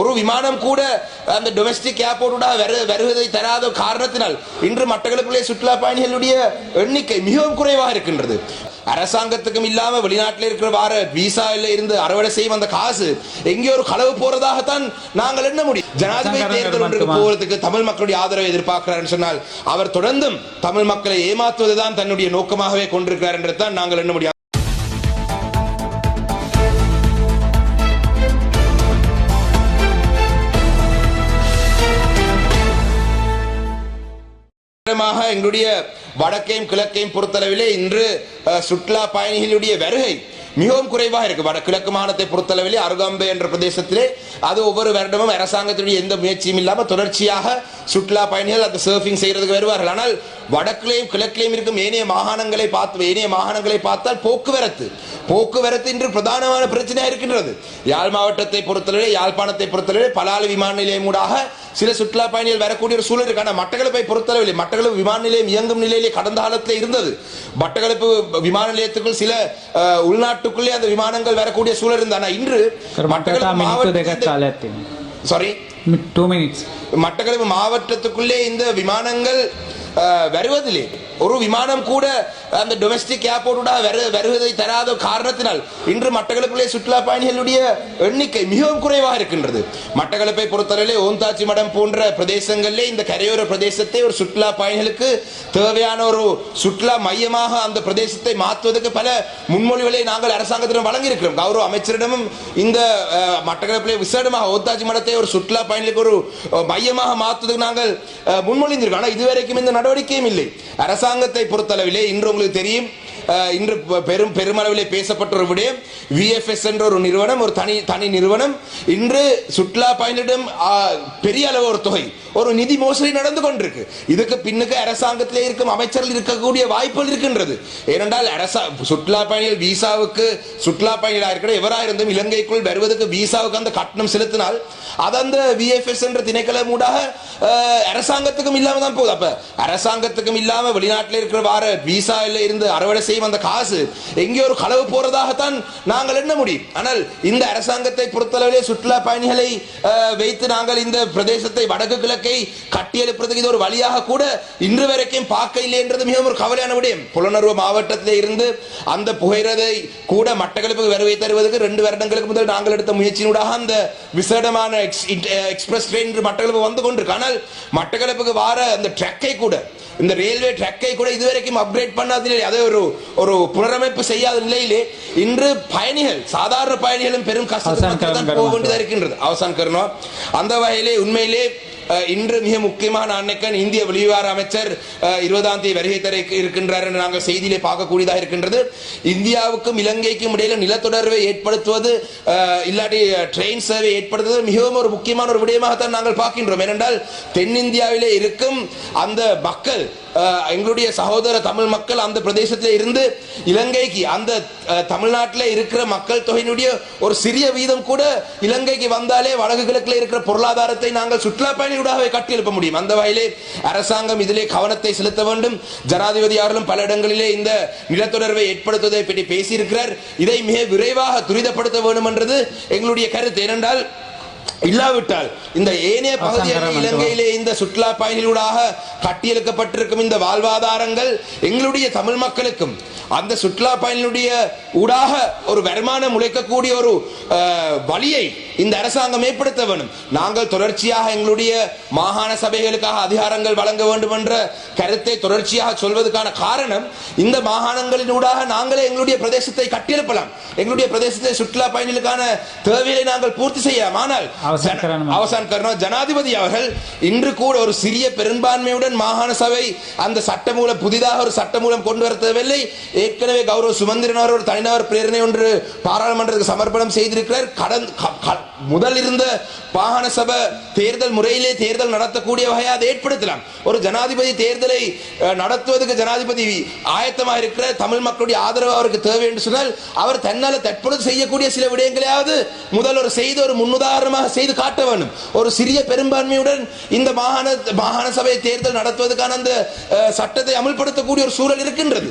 ஒரு விமானம் கூட அந்த டொமெஸ்டிக் ஏர்போர்ட்டோட வருவதை தராத காரணத்தினால் இன்று மட்டக்களப்பிலே சுற்றுலா பயணிகளுடைய எண்ணிக்கை மிகவும் குறைவாக இருக்கின்றது. அரசாங்கத்துக்கும் இல்லாம வெளிநாட்டில் இருக்கிற வார விசால இருந்து அறுவடை செய்யும் அந்த காசு எங்கே ஒரு களவு போறதாகத்தான் நாங்கள் எண்ண முடியும். ஜனாதிபதி தேர்தல் ஒன்றுக்கு போவதற்கு தமிழ் மக்களுடைய ஆதரவை எதிர்பார்க்கிறார் சொன்னால் அவர் தொடர்ந்தும் தமிழ் மக்களை ஏமாற்றுவதுதான் தன்னுடைய நோக்கமாகவே கொண்டிருக்கிறார் என்று தான் நாங்கள் எண்ண முடியும். முக்கியமாக எங்களுடைய வடக்கையும் கிழக்கையும் பொறுத்தளவிலே இன்று சுற்றுலா பயணிகளுடைய வருகை மிகவும் குறைவாக இருக்கு. வடகிழக்கு மாநிலத்தை பொறுத்தளவில் அருகாம்பே என்ற பிரதேசத்திலே அது ஒவ்வொரு வருடமும் அரசாங்கத்துடைய எந்த முயற்சியும் இல்லாமல் தொடர்ச்சியாக சுற்றுலா பயணிகள் அந்த சர்ஃபிங் செய்யறதுக்கு வருவார்கள். ஆனால் வடக்கிலேயும் கிழக்கிலேயும் இருக்கும் ஏனைய மாகாணங்களை பார்த்து ஏனைய மாகாணங்களை பார்த்தால் போக்குவரத்து போக்குவரத்து இன்று பிரதானமான பிரச்சனையாக இருக்கின்றது. யாழ் மாவட்டத்தை பொறுத்தளவில் யாழ்ப்பாணத்தை பொறுத்தளவில் பலாலி விமான நிலையம் ஊடாக சில சுற்றுலா பயணிகள் வரக்கூடிய ஒரு சூழல் இருக்கு. ஆனால் மட்டக்களப்பை பொறுத்தளவில் மட்டக்களப்பு விமான நிலையம் இயங்கும் நிலையிலே கடந்த காலத்தில் இருந்தது. மட்டக்களப்பு விமான நிலையத்துக்குள் சில உள்நாட்டு கட்டுக்குள்ளே அந்த விமானங்கள் வரக்கூடிய சூழல் இருந்தானா இன்று சாரி டூ மினிட்ஸ் மட்டக்களப்பு மாவட்டத்துக்குள்ளே இந்த விமானங்கள் வருவதில்லை. ஒரு விமானம் கூட அந்த டொமஸ்டிக் ஏர்போர்ட்டோட வருவதை தராத காரணத்தினால் இன்று மட்டக்களப்பிலே சுற்றுலா பயணிகளுடைய எண்ணிக்கை மிகவும் குறைவாக இருக்கின்றது. மட்டக்களப்பை பொறுத்தவரையிலே ஓந்தாச்சி மடம் போன்ற பிரதேசங்களிலே இந்த கரையோர பிரதேசத்தை ஒரு சுற்றுலா பயணிகளுக்கு தேவையான ஒரு சுற்றுலா மையமாக அந்த பிரதேசத்தை மாற்றுவதற்கு பல முன்மொழிகளை நாங்கள் அரசாங்கத்திடம் வழங்கியிருக்கிறோம். கௌரவ அமைச்சரிடமும் இந்த மட்டக்களப்பிலே விசேடமாக ஓத்தாச்சி மடத்தை ஒரு சுற்றுலா பயணிகளுக்கு ஒரு மையமாக மாற்றுவதற்கு நாங்கள் முன்மொழிந்திருக்கோம் ஆனால் இதுவரைக்கும் இந்த நடவடிக்கையும் இல்லை அரசாங்கத்தை பொறுத்தளவிலே இன்று உங்களுக்கு தெரியும் இன்று பெரும் பெருமளவிலே பேசப்பட்ட ஒரு விடயம். விஎஃப்எஸ் என்ற ஒரு நிறுவனம் ஒரு தனி தனி நிறுவனம். இன்று சுற்றுலா பயணியிடம் பெரிய அளவு ஒரு தொகை ஒரு நிதி மோசடி நடந்து கொண்டிருக்கு. இதுக்கு பின்னுக்கு அரசாங்கத்திலே இருக்கும் அமைச்சர்கள் இருக்கக்கூடிய வாய்ப்புகள் இருக்கின்றது. ஏனென்றால் அரசா சுற்றுலா பயணிகள் விசாவுக்கு சுற்றுலா பயணிகளாக இருக்கிற எவராக இருந்தும் இலங்கைக்குள் வருவதற்கு விசாவுக்கு அந்த கட்டணம் செலுத்தினால் அது அந்த விஎஃப்எஸ் என்ற திணைக்களம் ஊடாக அரசாங்கத்துக்கும் இல்லாமல் தான் போகுது. அப்ப அரசாங்கத்துக்கும் இல்லாம வெளிநாட்டில் இருக்கிற வார விசால இருந்து அறுவடை செய்யும் அந்த காசு எங்கே ஒரு களவு போறதாகத்தான் நாங்கள் எண்ண முடியும். ஆனால் இந்த அரசாங்கத்தை பொறுத்தளவிலே சுற்றுலா பயணிகளை வைத்து நாங்கள் இந்த பிரதேசத்தை வடக்கு கிழக்கை கட்டியெழுப்புறதுக்கு இது ஒரு வழியாக கூட இன்று வரைக்கும் பார்க்க இல்லை என்றது மிகவும் ஒரு கவலையான விடயம். புலனர்வு மாவட்டத்தில் இருந்து அந்த புகைரதை கூட மட்டக்களப்புக்கு வருகை தருவதற்கு ரெண்டு வருடங்களுக்கு முதல் நாங்கள் எடுத்த முயற்சியினூடாக அந்த விசேடமான எக்ஸ்- எக்ஸ்பிரஸ் ட்ரெயின் இன்று மட்டக்களப்பு வந்து கொண்டிருக்கு. ஆனால் மட்டக்களப்புக்கு வார அந்த ட்ரக்கை கூட இந்த ரயில்வே ட்ரக்கை கூட இதுவரைக்கும் அப்கிரேட் பண்ணாத நிலையில் அதை ஒரு ஒரு புனரமைப்பு செய்யாத நிலையிலே இன்று பயணிகள் சாதாரண பயணிகளும் பெரும் கஷ்டத்தை போக கரம் வேண்டியதா இருக்கின்றது. அவசான் கருணம் அந்த வகையிலே உண்மையிலே இன்று மிக முக்கியமான அன்னைக்கன் இந்திய வெளிவார அமைச்சர் இருபதாம் தேதி வருகை தர இருக்கின்றார் என்று நாங்கள் செய்தியிலே பார்க்கக்கூடியதாக இருக்கின்றது. இந்தியாவுக்கும் இலங்கைக்கும் இடையில நிலத்தொடர்பை ஏற்படுத்துவது இல்லாட்டி ட்ரெயின் சேவை ஏற்படுத்துவது மிகவும் ஒரு முக்கியமான ஒரு விடயமாகத்தான் நாங்கள் பார்க்கின்றோம். ஏனென்றால் தென்னிந்தியாவிலே இருக்கும் அந்த மக்கள் எங்களுடைய சகோதர தமிழ் மக்கள் அந்த பிரதேசத்தில் இருந்து இலங்கைக்கு அந்த தமிழ்நாட்டில் இருக்கிற மக்கள் தொகையினுடைய ஒரு சிறிய வீதம் கூட இலங்கைக்கு வந்தாலே வடக்கு கிழக்கில் இருக்கிற பொருளாதாரத்தை நாங்கள் சுற்றுலா பயணிகளாகவே கட்டியெழுப்ப முடியும். அந்த வகையிலே அரசாங்கம் இதிலே கவனத்தை செலுத்த வேண்டும். ஜனாதிபதி அவர்களும் பல இடங்களிலே இந்த நிலத்தொடர்பை ஏற்படுத்துவதை பற்றி பேசியிருக்கிறார். இதை மிக விரைவாக துரிதப்படுத்த வேண்டும் என்றது எங்களுடைய கருத்து. ஏனென்றால் இல்லாவிட்டால் இந்த ஏனைய பகுதியான இலங்கையிலே இந்த சுற்றுலா பயணிகளூடாக கட்டியெழுக்கப்பட்டிருக்கும் இந்த வாழ்வாதாரங்கள் எங்களுடைய தமிழ் மக்களுக்கும் அந்த சுற்றுலா பயணிகளுடைய ஊடாக ஒரு வருமானம் உழைக்கக்கூடிய ஒரு வழியை இந்த அரசாங்கம் ஏற்படுத்த வேண்டும். நாங்கள் தொடர்ச்சியாக எங்களுடைய மாகாண சபைகளுக்காக அதிகாரங்கள் வழங்க வேண்டும் என்ற கருத்தை தொடர்ச்சியாக சொல்வதற்கான காரணம் இந்த மாகாணங்களின் ஊடாக நாங்களே எங்களுடைய பிரதேசத்தை கட்டியெழுப்பலாம். எங்களுடைய பிரதேசத்தை சுற்றுலா பயணிகளுக்கான தேவையை நாங்கள் பூர்த்தி செய்யலாம். ஆனால் அவசான் கர்ணம் ஜனாதிபதி அவர்கள் இன்று கூட ஒரு சிறிய பெரும்பான்மையுடன் மாகாண சபை அந்த சட்டமூலம் புதிதாக ஒரு சட்டமூலம் கொண்டு வர தேவையில்லை ஏற்கனவே கௌரவ சுமந்திரன் ஒரு தனிநபர் பிரேரணை ஒன்று பாராளுமன்றத்துக்கு சமர்ப்பணம் செய்திருக்கிறார். கடன் முதல் இருந்த மாகாண சபை தேர்தல் முறையிலே தேர்தல் நடத்தக்கூடிய வகையை அதை ஏற்படுத்தலாம். ஒரு ஜனாதிபதி தேர்தலை நடத்துவதற்கு ஜனாதிபதி ஆயத்தமாக இருக்கிற தமிழ் மக்களுடைய ஆதரவு அவருக்கு தேவை என்று சொன்னால் அவர் தன்னால் தற்பொழுது செய்யக்கூடிய சில விடயங்களையாவது முதல் ஒரு செய்து ஒரு முன்னுதாரணமாக செய்து காட்ட வேண்டும். ஒரு சிறிய பெரும்பான்மையுடன் இந்த மாகாண மாகாண சபை தேர்தல் நடத்துவதற்கான அந்த சட்டத்தை அமல்படுத்தக்கூடிய ஒரு சூழல் இருக்கின்றது.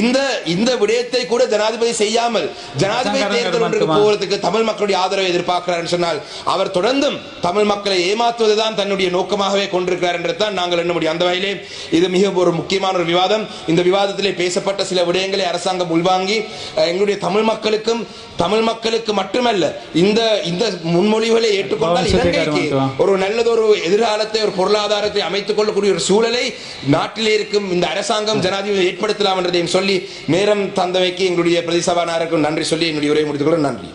இந்த இந்த விடயத்தை கூட ஜனாதிபதி செய்யாமல் ஜனாதிபதி தேர்தல் ஒன்றுக்கு. போவதற்கு தமிழ் மக்களுடைய ஆதரவை எதிர்பார்க்கிறார் சொன்னால் அவர் தொடர்ந்தும் தமிழ் மக்களை ஏமாற்றுவதுதான் தன்னுடைய நோக்கமாகவே கொண்டிருக்கிறார் என்று தான் நாங்கள் எண்ண முடியும். அந்த வகையிலே இது மிக ஒரு முக்கியமான ஒரு விவாதம். இந்த விவாதத்திலே பேசப்பட்ட சில விடயங்களை அரசாங்கம் உள்வாங்கி எங்களுடைய தமிழ் மக்களுக்கும் தமிழ் மக்களுக்கு மட்டுமல்ல இந்த இந்த முன்மொழிவுகளை ஏற்றுக்கொண்டால் இலங்கைக்கு. ஒரு நல்லதொரு எதிர்காலத்தை ஒரு பொருளாதாரத்தை அமைத்துக் கொள்ளக்கூடிய ஒரு சூழலை நாட்டிலே இருக்கும் இந்த அரசாங்கம் ஜனாதிபதி ஏற்படுத்தலாம் என்றதையும் சொல்லி நேரம் தந்தமைக்கு எங்களுடைய பிரதிசபானாருக்கும் நன்றி சொல்லி என்னுடைய உரையை முடித்துக் கொள்ள நன்றி